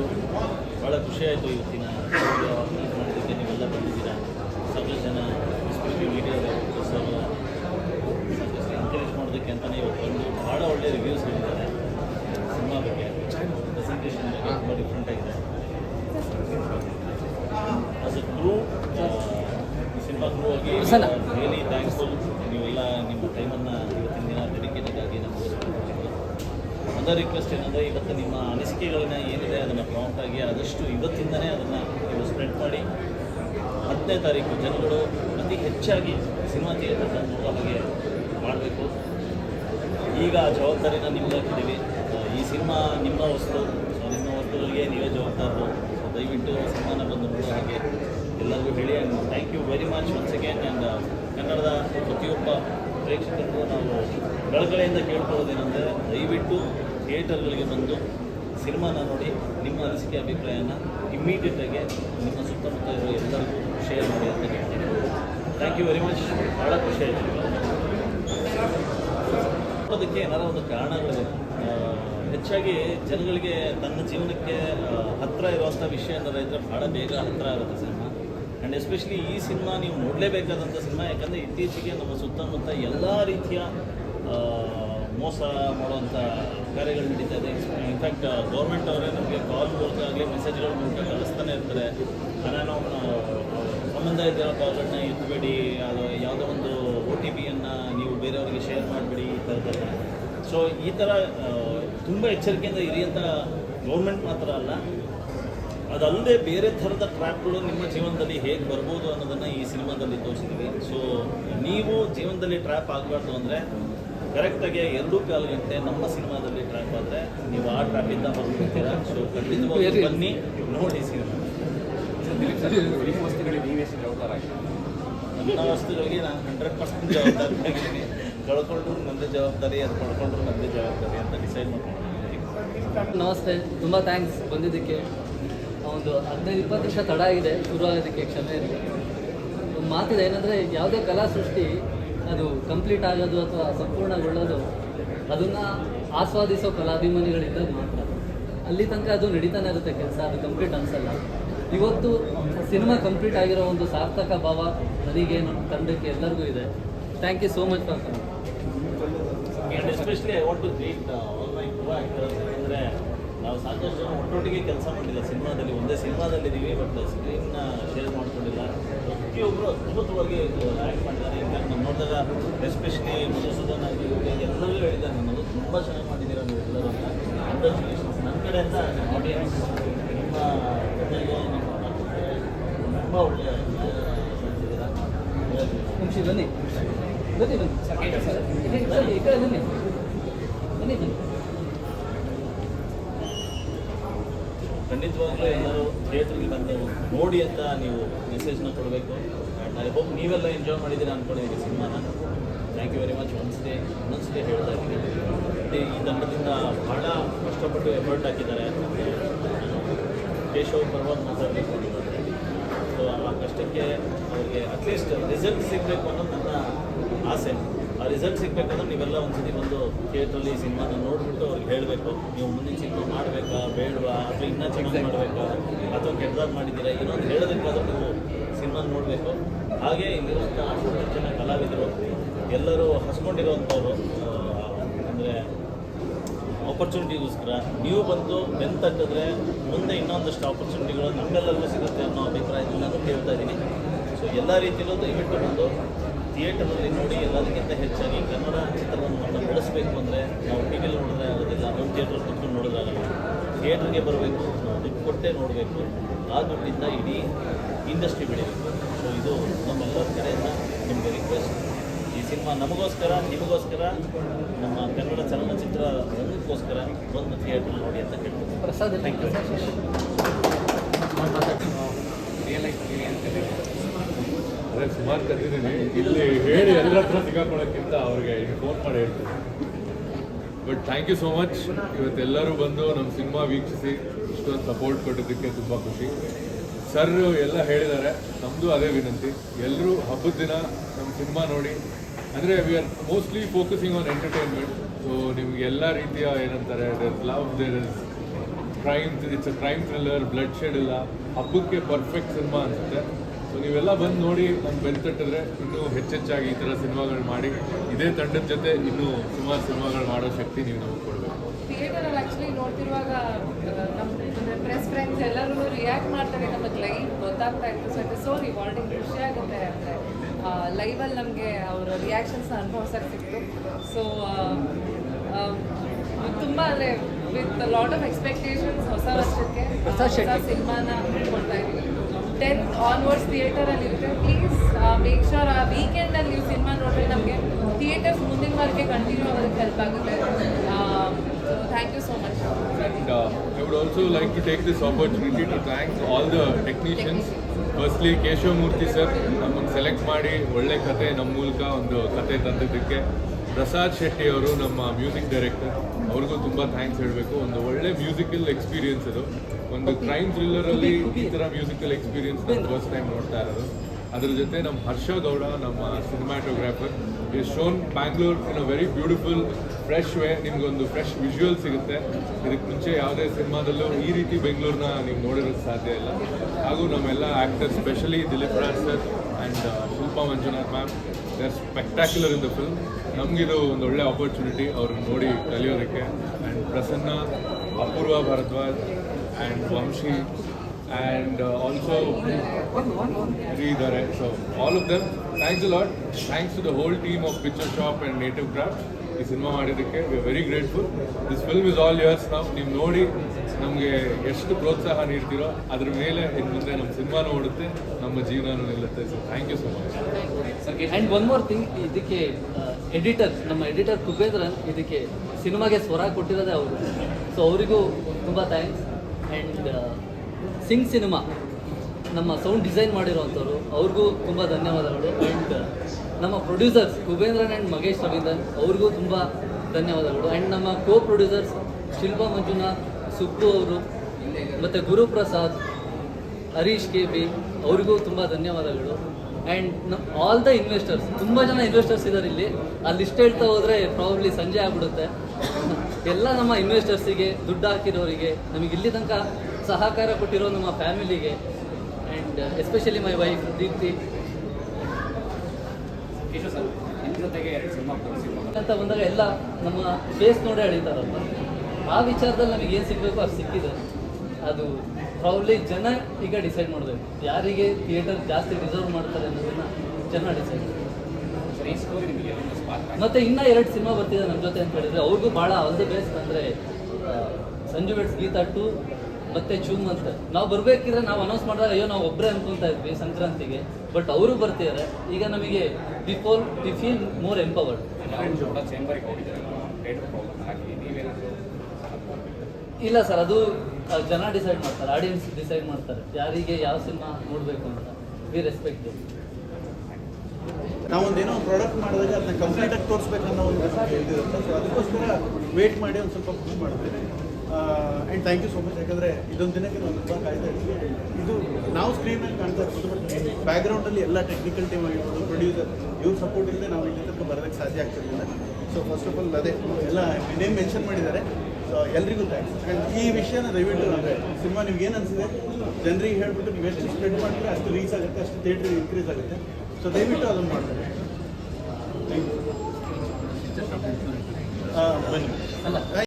You ಭಾಳ ಖುಷಿ ಆಯಿತು ಇವತ್ತಿನ ಮಾಡೋದಕ್ಕೆ ನೀವೆಲ್ಲ ಬಂದಿದ್ದೀರಾ. ಸಾಕಷ್ಟು ಜನ ಎಸ್ಪೆಷಲಿ ಮೀಡಿಯಾದ ಸರ್ ಸಾಕಷ್ಟು ಎಂಕರೇಜ್ ಮಾಡೋದಕ್ಕೆ ಅಂತಲೇ ಇವತ್ತು ಬಂದು ಭಾಳ ಒಳ್ಳೆಯ ರಿವ್ಯೂಸ್ ಹೇಳಿದ್ದಾರೆ ಸಿನಿಮಾ ಬಗ್ಗೆ ಪ್ರೆಸೆಂಟೇಷನ್ ಬಗ್ಗೆ ತುಂಬ ಡಿಫ್ರೆಂಟ್ ಆಗಿದೆ. As a crew cinema crew ಆಗಿ ರಿಯಲಿ ಥ್ಯಾಂಕ್ಫುಲ್ ನೀವೆಲ್ಲ ನಿಮ್ಮ ಟೈಮನ್ನು ಇವತ್ತಿನ ದಿನ ಡೆಡಿಕೇಟೆಡ್ ಆಗಿ ನಮಗೆ ಒಂದೇ ರಿಕ್ವೆಸ್ಟ್ ಏನಂದರೆ, ಇವತ್ತು ನಿಮ್ಮ ಅನಿಸಿಕೆಗಳನ್ನ ಏನಿದೆ ಅದನ್ನು ಪ್ರಾಂಪ್ಟಾಗಿ ಆದಷ್ಟು ಇವತ್ತಿಂದನೇ ಅದನ್ನು ನೀವು ಸ್ಪ್ರೆಡ್ ಮಾಡಿ, ಹತ್ತನೇ ತಾರೀಕು ಜನಗಳು ಅತಿ ಹೆಚ್ಚಾಗಿ ಸಿನಿಮಾ ಥಿಯೇಟರ್ನ ನೋಡೋ ಹಾಗೆ ಮಾಡಬೇಕು. ಈಗ ಆ ಜವಾಬ್ದಾರಿನ ನಿಮ್ಗೆ ಹಾಕಿದ್ದೀವಿ. ಈ ಸಿನಿಮಾ ನಿಮ್ಮ ವಸ್ತು, ಸೊ ನಿಮ್ಮ ವಸ್ತುಗಳಿಗೆ ನೀವೇ ಜವಾಬ್ದಾರರು. ಸೊ ದಯವಿಟ್ಟು ಸಿನಿಮಾನ ಬಂದು ನೋಡೋ ಹಾಗೆ ಎಲ್ಲರಿಗೂ ಹೇಳಿ and thank you very much once again and ಕನ್ನಡದ ಪ್ರತಿಯೊಬ್ಬ ಪ್ರೇಕ್ಷಕರಿಗೂ ನಾವು ಬೆಳಗಡೆಯಿಂದ ಕೇಳ್ಕೊಳ್ಳೋದೇನೆಂದರೆ, ದಯವಿಟ್ಟು ಥಿಯೇಟರ್ಗಳಿಗೆ ಬಂದು ಸಿನಿಮಾನ ನೋಡಿ ನಿಮ್ಮ ಅನಿಸಿಕೆ, ಅಭಿಪ್ರಾಯನ ಇಮ್ಮಿಡಿಯೇಟಾಗಿ ನಿಮ್ಮ ಸುತ್ತಮುತ್ತ ಇರೋ ಎಲ್ಲರಿಗೂ ಶೇರ್ ಮಾಡಿ ಅಂತ ಹೇಳ್ತೀನಿ. ಥ್ಯಾಂಕ್ ಯು ವೆರಿ ಮಚ್ ಭಾಳ ಖುಷಿ ಆಯಿತು. ಅದಕ್ಕೆ ಏನಾರ ಒಂದು ಕಾರಣಗಳಿದೆ. ಹೆಚ್ಚಾಗಿ ಜನಗಳಿಗೆ ತನ್ನ ಜೀವನಕ್ಕೆ ಹತ್ತಿರ ಇರುವಂಥ ವಿಷಯ ಅಂದರೆ ಇದ್ದರೆ ಭಾಳ ಬೇಗ ಹತ್ತಿರ ಆಗುತ್ತೆ ಸಿನಿಮಾ. ಆ್ಯಂಡ್ ಎಸ್ಪೆಷಲಿ ಈ ಸಿನಿಮಾ ನೀವು ನೋಡಲೇಬೇಕಾದಂಥ ಸಿನಿಮಾ, ಯಾಕಂದರೆ ಇತ್ತೀಚೆಗೆ ನಮ್ಮ ಸುತ್ತಮುತ್ತ ಎಲ್ಲ ರೀತಿಯ ಮೋಸ ಮಾಡುವಂಥ ಕಾರ್ಯಗಳು ನಡೀತಾ ಇದೆ. ಇನ್ಫ್ಯಾಕ್ಟ್ ಗೌರ್ಮೆಂಟ್ ಅವರೇ ನಮಗೆ ಕಾಲ್ ಮೂಲಕ ಆಗಲಿ ಮೆಸೇಜ್ಗಳ ಮೂಲಕ ಕಳಿಸ್ತಾನೆ ಇರ್ತಾರೆ. ನಾನು ಸಂಬಂಧ ಇದ್ದಿರೋ ಕಾಲ್ಗಳನ್ನ ಎತ್ತಬೇಡಿ ಅದು ಯಾವುದೋ ಒಂದು ಒ ಟಿ ಪಿಯನ್ನು ನೀವು ಬೇರೆಯವರಿಗೆ ಶೇರ್ ಮಾಡಬೇಡಿ ಈ ಥರದ್ದೆಲ್ಲ ಸೊ ಈ ಥರ ತುಂಬ ಎಚ್ಚರಿಕೆಯಿಂದ ಇರಿ ಅಂತ ಗೌರ್ಮೆಂಟ್ ಮಾತ್ರ ಅಲ್ಲ, ಅದಲ್ಲದೆ ಬೇರೆ ಥರದ ಟ್ರ್ಯಾಪ್ಗಳು ನಿಮ್ಮ ಜೀವನದಲ್ಲಿ ಹೇಗೆ ಬರ್ಬೋದು ಅನ್ನೋದನ್ನು ಈ ಸಿನಿಮಾದಲ್ಲಿ ತೋರಿಸಿದ್ವಿ. ಸೊ ನೀವು ಜೀವನದಲ್ಲಿ ಟ್ರ್ಯಾಪ್ ಆಗಬಾರ್ದು ಅಂದರೆ ಕರೆಕ್ಟಾಗಿ ಎರಡು ಕಾಲು ಗಂಟೆ ನಮ್ಮ ಸಿನಿಮಾದಲ್ಲಿ ಟ್ರ್ಯಾಕ್ ಆದರೆ ನೀವು ಆ ಟ್ರ್ಯಾಪಿಂದ ಹೊರಬಿಡ್ತೀರಾ ಸೊ ಖಂಡಿತವಾಗಿ ಬನ್ನಿ ನೋಡಿ ಸಿನಿಮಾ. ವಸ್ತುಗಳಿಗೆ ನೀವೇ ಜವಾಬ್ದಾರ ನನ್ನ ವಸ್ತುಗಳಿಗೆ ನಾನು ಹಂಡ್ರೆಡ್ ಪರ್ಸೆಂಟ್ ಜವಾಬ್ದಾರಿ ಆಗಿದ್ದೀನಿ ಕಳ್ಕೊಂಡ್ರು ನನ್ನದೇ ಜವಾಬ್ದಾರಿ ಅದು ಕಳ್ಕೊಂಡ್ರು ನನ್ನದೇ ಜವಾಬ್ದಾರಿ ಅಂತ ಡಿಸೈಡ್ ಮಾಡ್ಕೊಂಡಿದ್ದೀನಿ. ನಮಸ್ತೆ ತುಂಬ ಥ್ಯಾಂಕ್ಸ್ ಬಂದಿದ್ದಕ್ಕೆ ಒಂದು ಹದಿನೈದು ಇಪ್ಪತ್ತು ವರ್ಷ ತಡ ಆಗಿದೆ ಶುರು ಆಗೋದಕ್ಕೆ ಕ್ಷಮೆ ಇರಲಿ. ಒಂದು ಮಾತಿದೆ ಏನಂದರೆ ಯಾವುದೇ ಕಲಾ ಸೃಷ್ಟಿ ಅದು ಕಂಪ್ಲೀಟ್ ಆಗೋದು ಅಥವಾ ಸಂಪೂರ್ಣಗೊಳ್ಳೋದು, ಅದನ್ನು ಆಸ್ವಾದಿಸೋ ಕಲಾಭಿಮಾನಿಗಳಿದ್ದಾಗ ಮಾತ್ರ. ಅಲ್ಲಿ ತನಕ ಅದು ನಡೀತಾನೆ ಇರುತ್ತೆ ಕೆಲಸ, ಅದು ಕಂಪ್ಲೀಟ್ ಅನಿಸಲ್ಲ. ಇವತ್ತು ಸಿನಿಮಾ ಕಂಪ್ಲೀಟ್ ಆಗಿರೋ ಒಂದು ಸಾರ್ಥಕ ಭಾವ ನನಗೆ, ನಮ್ಮ ತಂಡಕ್ಕೆ ಎಲ್ಲರಿಗೂ ಇದೆ. Thank you so much for coming especially want to greet all my co actors ಯಾಕಂದರೆ ನಾವು ಸಾಕಷ್ಟು ಜನ ಒಟ್ಟೊಟ್ಟಿಗೆ ಕೆಲಸ ಮಾಡಿಲ್ಲ ಸಿನಿಮಾದಲ್ಲಿ ಒಂದೇ ಸಿನಿಮಾದಲ್ಲಿ ಇದೀವಿ ಬಟ್ ಸ್ಕ್ರೀನ್ನ ಶೇರ್ ಮಾಡ್ಕೊಂಡಿಲ್ಲ. ಪ್ರತಿಯೊಬ್ಬರು ಅದ್ಭುತವಾಗಿ ಆ್ಯಕ್ಟ್ ಮಾಡಿದ್ದಾರೆ. ಇನ್ಫ್ಯಾಕ್ಟ್ ನಾನು ನೋಡಿದಾಗ ಎಸ್ಪೆಷಲಿ ಮಧುಸೂದನ್ ಆಗಿ ಎಲ್ಲರೂ ಹೇಳಿದ್ದಾರೆ ನನ್ನದು ತುಂಬ ಚೆನ್ನಾಗಿ ಮಾಡಿದ್ದೀರಾ ನೀವು ಎಲ್ಲರೂ ಅಂತ. ಕಂಗ್ರ್ಯಾಚುಲೇಷನ್ಸ್ ನನ್ನ ಕಡೆಯಿಂದ ಆಡಿಯನ್ಸ್ ನಿಮ್ಮ ಜೊತೆಗೆ ತುಂಬ ಒಳ್ಳೆಯ ಬನ್ನಿ. ಬನ್ನಿ ಬನ್ನಿ. ಕಡೆ ಬನ್ನಿ. ಬನ್ನಿ ಬನ್ನಿ. ಖಂಡಿತವಾಗ್ಲೂ ಎಲ್ಲರೂ ಥಿಯೇಟ್ರಿಗೆ ಬಂದು ನೋಡಿ ಅಂತ ನೀವು ಮೆಸೇಜ್ನ ಕೊಡಬೇಕು. ಆ್ಯಂಡ್ ಐ ಹೋಪ್ ನೀವೆಲ್ಲ ಎಂಜಾಯ್ ಮಾಡಿದ್ದೀರಾ ಅಂದ್ಕೊಂಡಿದ್ದೀನಿ ಸಿನಿಮಾನ. ಥ್ಯಾಂಕ್ ಯು ವೆರಿ ಮಚ್ ಒನ್ಸ್ಡೇ ಇನ್ನೊಂದ್ಸತಿ ಹೇಳ್ತಾ ಇದ್ದೀನಿ. ಈ ತಂಡದಿಂದ ಭಾಳ ಕಷ್ಟಪಟ್ಟು ಎಫರ್ಟ್ ಹಾಕಿದ್ದಾರೆ. ಕೇಶವ್ ಪರ್ವತ್ ಮಾತಾಡಬೇಕು ಸೊ ಆ ಕಷ್ಟಕ್ಕೆ ಅವ್ರಿಗೆ ಅಟ್ಲೀಸ್ಟ್ ರಿಸಲ್ಟ್ ಸಿಗಬೇಕು ಅನ್ನೋದು ನನ್ನ ಆಸೆ. ಆ ರಿಸಲ್ಟ್ ಸಿಗಬೇಕಂದ್ರೆ ನೀವೆಲ್ಲ ಒಂದ್ಸತಿ ಬಂದು ಥಿಯೇಟ್ರಲ್ಲಿ ಸಿನಿಮಾನ ನೋಡಿಬಿಟ್ಟು ಅವ್ರಿಗೆ ಹೇಳಬೇಕು. ನೀವು ಮುಂದಿನ ಸಿನಿಮಾ ಮಾಡಬೇಕಾ ಬೇಡವಾ ಅಥವಾ ಇನ್ನೂ ಚೆನ್ನಾಗಿ ಮಾಡಬೇಕಾ ಅಥವಾ ಕೆಟ್ಟದಾಗಿ ಮಾಡಿದ್ದೀರಾ ಏನೋ ಒಂದು ಹೇಳೋದಕ್ಕಾದ್ರೂ ನೀವು ಸಿನಿಮಾ ನೋಡಬೇಕು. ಹಾಗೆ ಇಲ್ಲಿರುವಂಥ ಅಷ್ಟು ಜನ ಕಲಾವಿದರು ಎಲ್ಲರೂ ಹಸ್ಕೊಂಡಿರುವಂಥವ್ರು ಅಂದರೆ ಆಪರ್ಚುನಿಟಿಗೋಸ್ಕರ ನೀವು ಬಂದು ಬೆನ್ ತಟ್ಟಿದ್ರೆ ಮುಂದೆ ಇನ್ನೊಂದಷ್ಟು ಆಪರ್ಚುನಿಟಿಗಳು ನಮ್ಮೆಲ್ಲರಿಗೂ ಸಿಗುತ್ತೆ ಅನ್ನೋ ಅಭಿಪ್ರಾಯದಿಂದ ನಾನು ಕೇಳ್ತಾ ಇದ್ದೀನಿ. ಸೊ ಎಲ್ಲ ರೀತಿಯಲ್ಲೂ ದಯವಿಟ್ಟು ಬಂದು ಥಿಯೇಟರಲ್ಲಿ ನೋಡಿ ಎಲ್ಲದಕ್ಕಿಂತ ಹೆಚ್ಚಾಗಿ ಕನ್ನಡ ಚಿತ್ರವನ್ನು ಬೆಳೆಸಬೇಕು ಅಂದರೆ ನಾವು ಟಿ ವಿಲಿ ನೋಡಿದ್ರೆ ಆಗೋದಿಲ್ಲ ಹೋಮ್ ಥಿಯೇಟರ್ ಕುತ್ಕೊಂಡು ನೋಡೋದಾಗಲ್ಲ. ಥಿಯೇಟ್ರಿಗೆ ಬರಬೇಕು ನಾವು ದುಡ್ಡು ಕೊಟ್ಟೇ ನೋಡಬೇಕು. ಆ ದುಡ್ಡಿಂದ ಇಡೀ ಇಂಡಸ್ಟ್ರಿ ಬೆಳೀಬೇಕು. ಸೊ ಇದು ನಮ್ಮೆಲ್ಲರ ಕಡೆಯಿಂದ ನಿಮಗೆ ರಿಕ್ವೆಸ್ಟ್ ಈ ಸಿನಿಮಾ ನಮಗೋಸ್ಕರ ನಿಮಗೋಸ್ಕರ ನಮ್ಮ ಕನ್ನಡ ಚಲನಚಿತ್ರ ರಂಗಕ್ಕೋಸ್ಕರ ಒಂದು ಥಿಯೇಟರ್ ನೋಡಿ ಅಂತ ಕೇಳ್ಬೋದು Prasad thank you real life ಅಂತ ಅದೇ ಸುಮಾರು ಕರೆದಿದ್ದೀನಿ. ಇಲ್ಲಿ ಹೇಳಿ ಎಲ್ಲರ ಹತ್ರ ಸಿಗಾಕೊಳ್ಳೋಕ್ಕಿಂತ ಅವ್ರಿಗೆ ಫೋನ್ ಮಾಡಿ ಹೇಳ್ತೀನಿ. But thank you so much ಇವತ್ತೆಲ್ಲರೂ ಬಂದು ನಮ್ಮ ಸಿನಿಮಾ ವೀಕ್ಷಿಸಿ, ಇಷ್ಟೊಂದು ಸಪೋರ್ಟ್ ಕೊಟ್ಟಿದ್ದಕ್ಕೆ ತುಂಬ ಖುಷಿ. ಸರ್ ಎಲ್ಲ ಹೇಳಿದ್ದಾರೆ ನಮ್ಮದು ಅದೇ ವಿನಂತಿ. ಎಲ್ಲರೂ ಹಬ್ಬದ ದಿನ ನಮ್ಮ ಸಿನಿಮಾ ನೋಡಿ. ಅಂದರೆ we are mostly focusing on entertainment so ನಿಮ್ಗೆ ಎಲ್ಲ ರೀತಿಯ ಏನಂತಾರೆ love there is crime it's a crime thriller bloodshed ಇಲ್ಲ. ಹಬ್ಬಕ್ಕೆ ಪರ್ಫೆಕ್ಟ್ ಸಿನಿಮಾ ಅನಿಸುತ್ತೆ. ಸೊ ನೀವೆಲ್ಲ ಬಂದು ನೋಡಿ ನಮ್ಮ ಬೆನ್ತಟ್ಟಿದ್ರೆ ಇನ್ನೂ ಹೆಚ್ಚೆಚ್ಚಾಗಿ ಈ ಥರ ಸಿನಿಮಾಗಳು ಮಾಡಿ. ಇದೇ ತಂಡದ ಜೊತೆ ಇನ್ನೂ ಸುಮಾರು ಸಿನಿಮಾಗಳು ಮಾಡೋ ಶಕ್ತಿ ನೀವು ನಮಗೆ ಕೊಡಬೇಕು. ಥಿಯೇಟರಲ್ಲಿ ಆ್ಯಕ್ಚುಲಿ ನೋಡ್ತಿರುವಾಗ ನಮ್ಮ ಪ್ರೆಸ್ ಫ್ರೆಂಡ್ಸ್ ಎಲ್ಲರೂ ರಿಯಾಕ್ಟ್ ಮಾಡ್ತಾರೆ. ನಮಗೆ ಲೈವ್ ಗೊತ್ತಾಗ್ತಾ ಇತ್ತು. ಸೊ ಇಟ್ ಸೋ ರಿವಾರ್ಡಿಂಗ್ ಖುಷಿ ಆಗುತ್ತೆ ಅಂದರೆ ಲೈವಲ್ಲಿ ನಮಗೆ ಅವರ ರಿಯಾಕ್ಷನ್ಸ್ನ ಅನುಭವಿಸೋಕೆ ಸಿಕ್ತು. ಸೊ ತುಂಬ ಅಂದರೆ ವಿತ್ ಲಾಟ್ ಆಫ್ ಎಕ್ಸ್ಪೆಕ್ಟೇಷನ್ಸ್ ಹೊಸ ವರ್ಷಕ್ಕೆ ಹೊಸ ಹೊಸ ಸಿನಿಮಾನ ಕೊಡ್ತಾ ಇದ್ದೀವಿ. ಟೆಂತ್ ಆನ್ವರ್ಡ್ಸ್ ಥಿಯೇಟರಲ್ಲಿ ಇರುತ್ತೆ ಪ್ಲೀಸ್ ಮೇಕ್ ಶೋರ್ ಆ ವೀಕೆಂಡಲ್ಲಿ ನೀವು ಸಿನಿಮಾ ನೋಡಿದ್ರೆ ನಮಗೆ ಥಿಯೇಟರ್ಸ್ ಮುಂದಿನ ವಾರಕ್ಕೆ ಕಂಟಿನ್ಯೂ ಆಗೋದಕ್ಕೆ ಹೆಲ್ಪ್ ಆಗುತ್ತೆ. Thank you so much And uh, I would also like to take this opportunity to thank all the technicians. Firstly Keshavamurthy sir ನಮ್ಮನ್ನು ಸೆಲೆಕ್ಟ್ ಮಾಡಿ ಒಳ್ಳೆ ಕತೆ ನಮ್ಮ ಮೂಲಕ ಒಂದು ಕತೆ ತಂದಿದ್ದಕ್ಕೆ. ಪ್ರಸಾದ್ ಶೆಟ್ಟಿ ಅವರು ನಮ್ಮ ಮ್ಯೂಸಿಕ್ ಡೈರೆಕ್ಟರ್ ಅವ್ರಿಗೂ ತುಂಬ ಥ್ಯಾಂಕ್ಸ್ ಹೇಳಬೇಕು. ಒಂದು ಒಳ್ಳೆ ಮ್ಯೂಸಿಕಲ್ ಎಕ್ಸ್ಪೀರಿಯನ್ಸ್ ಇದು ಒಂದು ಕ್ರೈಮ್ ಥ್ರಿಲ್ಲರಲ್ಲಿ ಈ ಥರ ಮ್ಯೂಸಿಕಲ್ ಎಕ್ಸ್ಪೀರಿಯನ್ಸ್ ನಾನು ಫಸ್ಟ್ ಟೈಮ್ ನೋಡ್ತಾ ಇರೋದು. ಅದ್ರ ಜೊತೆ ನಮ್ಮ ಹರ್ಷ ಗೌಡ ನಮ್ಮ cinematographer is shown Bangalore in a very beautiful fresh way ನಿಮ್ಗೊಂದು ಫ್ರೆಶ್ ವಿಜುವಲ್ ಸಿಗುತ್ತೆ. ಇದಕ್ಕೆ ಮುಂಚೆ ಯಾವುದೇ ಸಿನಿಮಾದಲ್ಲೂ ಈ ರೀತಿ ಬೆಂಗಳೂರನ್ನ ನೀವು ನೋಡಿರೋಕ್ಕೆ ಸಾಧ್ಯ ಇಲ್ಲ. ಹಾಗೂ ನಮ್ಮೆಲ್ಲ actor especially Dileep Raj sir and Shilpa Manjunath ma'am they are spectacular in the film ನಮಗಿದು ಒಂದು ಒಳ್ಳೆ ಆಪರ್ಚುನಿಟಿ ಅವ್ರನ್ನ ನೋಡಿ ಕಲಿಯೋದಕ್ಕೆ. And Prasanna, Apoorva Bharadwaj and Vamshi and also ಇದ್ದಾರೆ so all of them thanks lot thanks to the whole team of picture shop and native craft ಈ cinema ಮಾಡಿದ್ದಕ್ಕೆ we very grateful this film is all yours ನಾವು ನೀವು ನೋಡಿ ನಮಗೆ ಎಷ್ಟು ಪ್ರೋತ್ಸಾಹ ನೀಡ್ತೀರೋ ಅದ್ರ ಮೇಲೆ ಇನ್ನು ಮುಂದೆ ನಮ್ಮ ಸಿನಿಮಾನೂ ಓಡುತ್ತೆ ನಮ್ಮ ಜೀವನನೂ ನಿಲ್ಲುತ್ತೆ. Sir thank you so much and one more thing ಇದಕ್ಕೆ ಎಡಿಟರ್ ನಮ್ಮ ಎಡಿಟರ್ ಕುಬೇಂದ್ರನ್ ಇದಕ್ಕೆ ಸಿನಿಮಾಗೆ ಸ್ವರ ಕೊಟ್ಟಿರೋದೇ ಅವರು. ಸೊ ಅವರಿಗೂ ತುಂಬ ಥ್ಯಾಂಕ್ಸ್ ಆ್ಯಂಡ್ ಸಿಂಗ್ ಸಿನಿಮಾ ನಮ್ಮ ಸೌಂಡ್ ಡಿಸೈನ್ ಮಾಡಿರೋವಂಥವ್ರು, ಅವ್ರಿಗೂ ತುಂಬ ಧನ್ಯವಾದಗಳು. ಆ್ಯಂಡ್ ನಮ್ಮ ಪ್ರೊಡ್ಯೂಸರ್ಸ್ ಕುಬೇಂದ್ರನ್ ಆ್ಯಂಡ್ ಮಗೇಶ್ ರವೀಂದ್ರನ್, ಅವ್ರಿಗೂ ತುಂಬ ಧನ್ಯವಾದಗಳು. ಆ್ಯಂಡ್ ನಮ್ಮ ಕೋ ಪ್ರೊಡ್ಯೂಸರ್ಸ್ ಶಿಲ್ಪಾ ಮಂಜುನಾಥ್ ಸುಬ್ಬು ಅವರು ಮತ್ತು ಗುರುಪ್ರಸಾದ್ ಹರೀಶ್ ಕೆ ಬಿ ಅವ್ರಿಗೂ ತುಂಬ ಧನ್ಯವಾದಗಳು. ಆ್ಯಂಡ್ ಆಲ್ ದ ಇನ್ವೆಸ್ಟರ್ಸ್ ತುಂಬ ಜನ ಇನ್ವೆಸ್ಟರ್ಸ್ ಇದ್ದಾರೆ ಇಲ್ಲಿ. ಆ ಲಿಸ್ಟ್ ಹೇಳ್ತಾ ಹೋದರೆ ಪ್ರಾಬಬ್ಲಿ ಸಂಜೆ ಆಗ್ಬಿಡುತ್ತೆ. ಎಲ್ಲ ನಮ್ಮ ಇನ್ವೆಸ್ಟರ್ಸಿಗೆ ದುಡ್ಡು ಹಾಕಿರೋರಿಗೆ ನಮಗೆ ಇಲ್ಲಿ ತನಕ ಸಹಕಾರ ಕೊಟ್ಟಿರೋ ನಮ್ಮ ಫ್ಯಾಮಿಲಿಗೆ and especially my wife Deepti. ಅಂತ ಬಂದಾಗ ಎಲ್ಲ ನಮ್ಮ ಫೇಸ್ ನೋಡೇ ಅಳಿತಾರಲ್ಲ ಆ ವಿಚಾರದಲ್ಲಿ ನಮಗೆ ಏನು ಸಿಗಬೇಕು ಅದು ಸಿಕ್ಕಿದೆ. ಅದು ಪ್ರಾಬ್ಲಿ ಜನ ಈಗ ಡಿಸೈಡ್ ಮಾಡಬೇಕು. ಯಾರಿಗೆ ಥಿಯೇಟರ್ ಜಾಸ್ತಿ ರಿಸರ್ವ್ ಮಾಡ್ತಾರೆ ಅನ್ನೋದನ್ನ ಜನ ಡಿಸೈಡ್ ಆಯ್ತು ಮತ್ತೆ ಇನ್ನೂ ಎರಡು ಸಿನಿಮಾ ಬರ್ತಿದೆ ನಮ್ಮ ಜೊತೆ ಅಂತ ಹೇಳಿದ್ರೆ, ಅವ್ರಿಗೂ ಭಾಳ ಆಲ್ ಬೇಸ್ ಅಂದರೆ ಸಂಜು ಬೆಟ್ಸ್ ಗೀತಾ ಟು ಮತ್ತೆ ಚೂಮ್ ಅಂತ. ನಾವು ಬರಬೇಕಿದ್ರೆ ನಾವು ಅನೌನ್ಸ್ ಮಾಡಿದಾಗ, ಅಯ್ಯೋ ನಾವು ಒಬ್ಬರೇ ಅನ್ಕೊಂತಾ ಇದ್ವಿ ಸಂಕ್ರಾಂತಿಗೆ. ಬಟ್ ಅವರು ಬರ್ತಿದ್ದಾರೆ ಈಗ ನಮಗೆ before we feel more empowered ಇಲ್ಲ ಸರ್, ಅದು ಜನ ಡಿಸೈಡ್ ಮಾಡ್ತಾರೆ ಆಡಿಯನ್ಸ್ ಡಿಸೈಡ್ ಮಾಡ್ತಾರೆ, ಯಾರಿಗೆ ಯಾವ ಸಿನಿಮಾ ನೋಡಬೇಕು ಅಂತ ವಿ ರೆಸ್ಪೆಕ್ಟ್ ನಾವೊಂದೇನೋ ಪ್ರಾಡಕ್ಟ್ ಮಾಡಿದಾಗ ಅದನ್ನ ಕಂಪ್ಲೀಟ್ ಆಗಿ ತೋರಿಸ್ಬೇಕು ಅನ್ನೋ ಒಂದು ಇದಿರುತ್ತೆ ಸೊ ಅದಕ್ಕೋಸ್ಕರ ವೇಟ್ ಮಾಡಿ ಒಂದು ಸ್ವಲ್ಪ ಬುಕ್ ಮಾಡ್ತೀವಿ and thank you so much ಯಾಕಂದರೆ ಇದೊಂದು ದಿನಕ್ಕೆ ನಾವು ತುಂಬ ಕಾಯ್ತಾ ಇದ್ವಿ ಇದು ನಾವು ಸ್ಕ್ರೀನಲ್ಲಿ ಕಾಣ್ತಾ ಇರ್ಬೋದು ಬಟ್ ಬ್ಯಾಕ್ಗ್ರೌಂಡಲ್ಲಿ ಎಲ್ಲ ಟೆಕ್ನಿಕಲ್ ಟೀಮ್ ಆಗಿರ್ಬೋದು ಪ್ರೊಡ್ಯೂಸರ್ ಇವ್ರ ಸಪೋರ್ಟ್ ಇಲ್ಲದೆ ನಾವು ಇಲ್ಲಿ ತನಕ ಬರೋದಕ್ಕೆ ಸಾಧ್ಯ ಆಗ್ತಿರಲಿಲ್ಲ. ಸೊ ಫಸ್ಟ್ ಆಫ್ ಆಲ್ ಅದೇ, ಎಲ್ಲ ನೇಮ್ ಮೆನ್ಷನ್ ಮಾಡಿದ್ದಾರೆ. ಸೊ ಎಲ್ರಿಗೂ ಥ್ಯಾಂಕ್ಸ್ ಆ್ಯಂಡ್ ಈ ವಿಷಯನ ದಯವಿಟ್ಟು ಅಂದರೆ ಸಿನಿಮಾ ನಿಮ್ಗೆ ಏನು ಅನಿಸಿದೆ ಜನರಿಗೆ ಹೇಳ್ಬಿಟ್ಟು ನೀವು ಎಷ್ಟು ಸ್ಪ್ರೆಡ್ ಮಾಡಿದ್ರೆ ಅಷ್ಟು ರೀಚ್ ಆಗುತ್ತೆ ಅಷ್ಟು ಥಿಯೇಟ್ರಿಗೆ ಇನ್ಕ್ರೀಸ್ ಆಗುತ್ತೆ. ಸೊ ದಯವಿಟ್ಟು ಅದನ್ನು ಮಾಡ್ತಾರೆ ಬನ್ನಿ. ಅಲ್ಲ